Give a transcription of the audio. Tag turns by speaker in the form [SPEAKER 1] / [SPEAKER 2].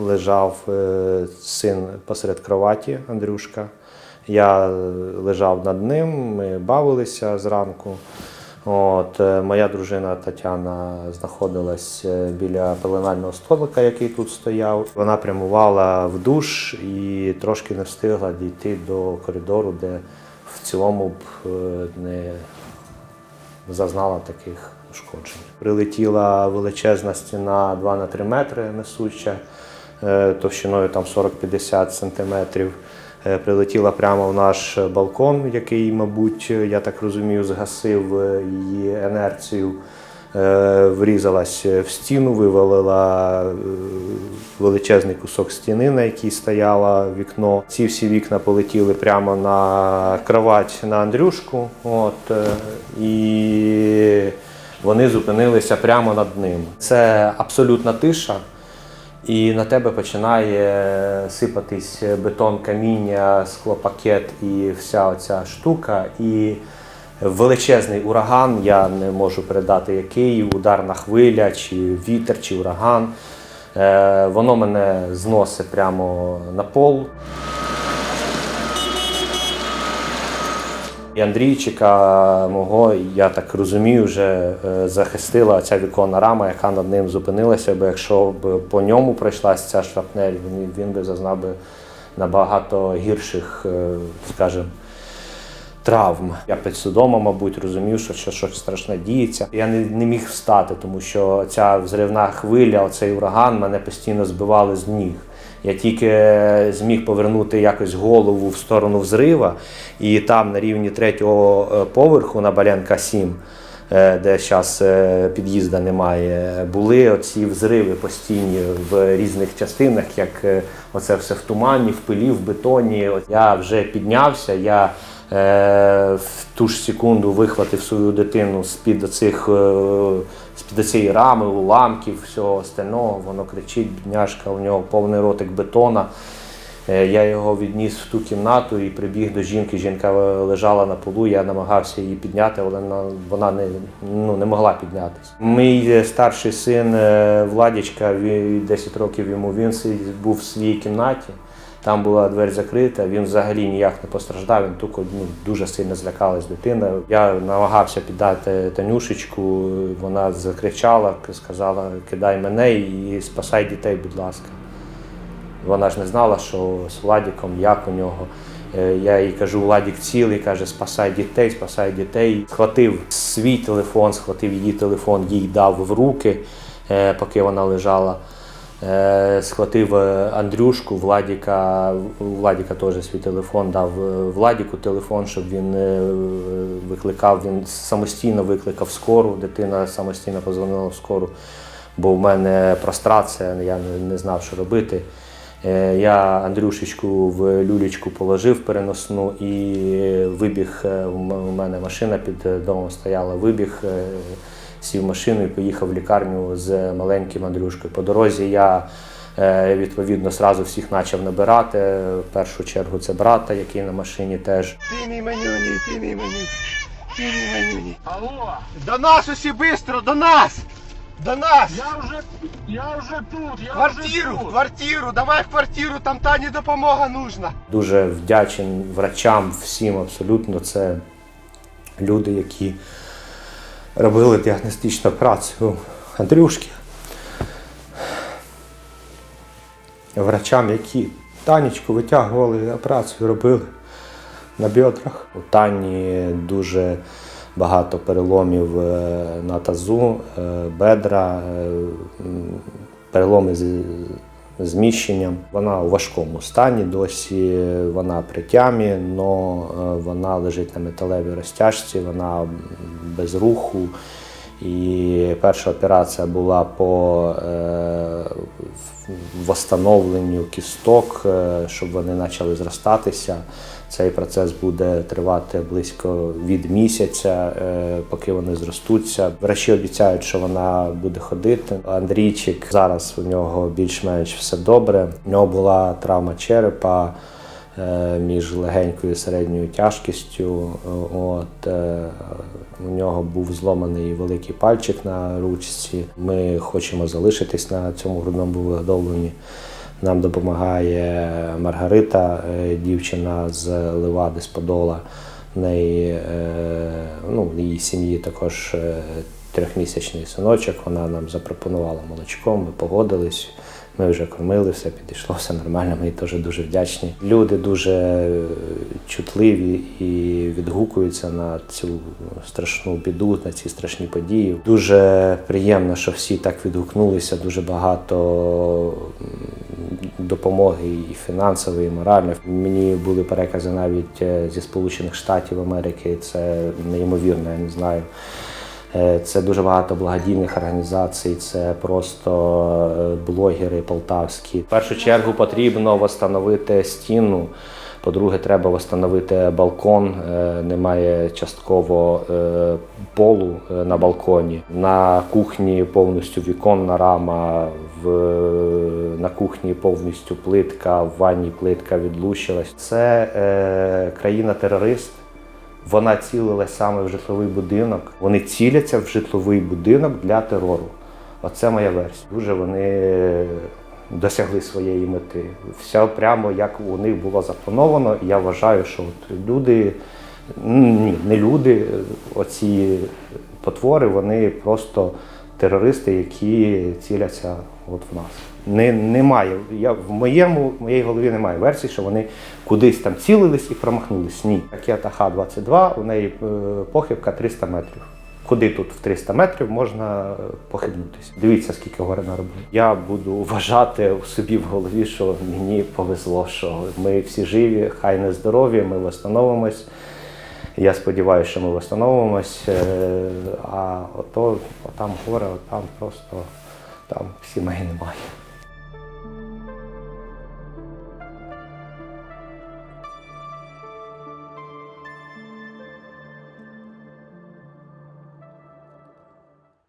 [SPEAKER 1] лежав е, син посеред кроваті Андрюшка. Я е, лежав над ним, ми бавилися зранку. От, е, моя дружина Тетяна знаходилась біля пеленального столика, який тут стояв. Вона прямувала в душ і трошки не встигла дійти до коридору, де в цілому б не зазнала таких ушкоджень. Прилетіла величезна стіна 2 на 3 метри несуча, товщиною там 40-50 сантиметрів. Е, Прилетіла прямо в наш балкон, який, мабуть, я так розумію, згасив е, її енерцію. Е, Врізалась в стіну, вивалила е, величезний кусок стіни, на якій стояло вікно. Ці всі вікна полетіли прямо на кровать на Андрюшку. От, е, і вони зупинилися прямо над ним. Це абсолютна тиша. І на тебе починає сипатись бетон, каміння, склопакет і вся оця штука. І величезний ураган, я не можу передати який, ударна хвиля, чи вітер, чи ураган. Е, Воно мене зносить прямо на пол. І Андрійчика мого, я так розумію, вже е, захистила ця віконна рама, яка над ним зупинилася, бо якщо б по ньому пройшлася ця шрапнель, він, він би зазнав би набагато гірших, е, скажімо, травм. Я підсвідомо, мабуть, розумів, що що- щось страшне діється. Я не, не міг встати, тому що ця взривна хвиля, оцей ураган мене постійно збивали з ніг. Я тільки зміг повернути якось голову в сторону взрива, і там на рівні третього е, поверху на Балянка 7, е, де зараз під'їзду немає, були оці взриви постійні в різних частинах, як е, оце все в тумані, в пилі, в бетоні. Я вже піднявся. Я е, в ту ж секунду вихватив свою дитину з-під оцих, е, з-під цієї рами, уламків, всього остального. Воно кричить, бідняшка, у нього повний ротик бетона. Е, Я його відніс в ту кімнату і прибіг до жінки. Жінка лежала на полу, я намагався її підняти, але вона- не, ну, не могла піднятися. Мій е, старший син е, Владічка, він- 10 років йому, він був в своїй кімнаті. Там була двері закрита, він взагалі ніяк не постраждав, він тільки ну, дуже сильно злякалась дитина. Я намагався піддати Танюшечку, вона закричала, сказала, кидай мене і спасай дітей, будь ласка. Вона ж не знала, що з Владіком, як у нього. Е, Я їй кажу, Владік цілий, каже, спасай дітей, спасай дітей. Схватив свій телефон, схватив її телефон, їй дав в руки, е, поки вона лежала. Е, Схватив е, Андрюшку, Владіка, Владіка теж свій телефон, дав е, Владіку телефон, щоб він викликав, він самостійно викликав скору, дитина самостійно позвонила в скору, бо в мене прострація, я не, знав, що робити. Я Андрюшечку в люлечку положив переносну і вибіг. У мене машина під домом стояла, вибіг, сів в машину і поїхав в лікарню з маленьким Андрюшкою. По дорозі я е, відповідно зразу всіх почав набирати. В першу чергу це брата, який на машині теж.
[SPEAKER 2] Ти мій манюній, ти мій манюній, ти мій манюній. Алло! До нас усі бистро, до нас! До нас!
[SPEAKER 3] Я вже, я вже тут, я
[SPEAKER 2] Квартиру,
[SPEAKER 3] вже тут.
[SPEAKER 2] квартиру, давай в квартиру, там Тані допомога нужна.
[SPEAKER 1] Дуже вдячен врачам всім абсолютно. Це люди, які робили діагностичну операцію Андрюшки. Врачам, які Танечку витягували, операцію робили на бедрах. У Тані дуже багато переломів е, на тазу, е, бедра, е, переломи з зміщенням. Вона у важкому стані досі, вона при тямі, але вона лежить на металевій розтяжці, вона без руху. І перша операція була по е, восстановленню кісток, е, щоб вони почали зростатися. Цей процес буде тривати близько від місяця, е, поки вони зростуться. Врачі обіцяють, що вона буде ходити. Андрійчик зараз у нього більш-менш все добре. У нього була травма черепа е, між легенькою і середньою тяжкістю. От, е, у нього був зломаний великий пальчик на ручці. Ми хочемо залишитись на цьому грудному виготовленні Нам допомагає Маргарита, е, дівчина з Левади, з Подола. Неї, е, ну, її сім'ї також е, трьохмісячний синочок. Вона нам запропонувала молочко, ми погодились. Ми вже кормили, все підійшло, все нормально. Ми теж дуже вдячні. Люди дуже чутливі і відгукуються на цю страшну біду, на ці страшні події. Дуже приємно, що всі так відгукнулися. Дуже багато допомоги і фінансової, і моральної. Мені були перекази навіть е, зі Сполучених Штатів Америки. Це неймовірно, я не знаю. Е, Це дуже багато благодійних організацій, це просто е, блогери полтавські. В першу чергу потрібно встановити стіну. По-друге, треба встановити балкон. Е, Немає частково е, полу е, на балконі. На кухні повністю віконна рама, в, на кухні повністю плитка, в ванні плитка відлущилась. Це е, країна-терорист. Вона цілилась саме в житловий будинок. Вони ціляться в житловий будинок для терору. Оце моя версія. Дуже вони досягли своєї мети. Все прямо як у них було заплановано. Я вважаю, що от люди, ні, не люди, оці потвори, вони просто терористи, які ціляться от в нас. Не, немає. Я, в моєму, в моїй голові немає версії, що вони кудись там цілились і промахнулись. Ні. Ракета Х-22, у неї е, похибка 300 метрів. Куди тут в 300 метрів можна е, похибнутися? Дивіться, скільки горе наробили. Я буду вважати в собі в голові, що мені повезло, що ми всі живі, хай не здорові, ми встановимось. Я сподіваюся, що ми встановимось. Е, А ото, отам горе, отам просто там сімей немає.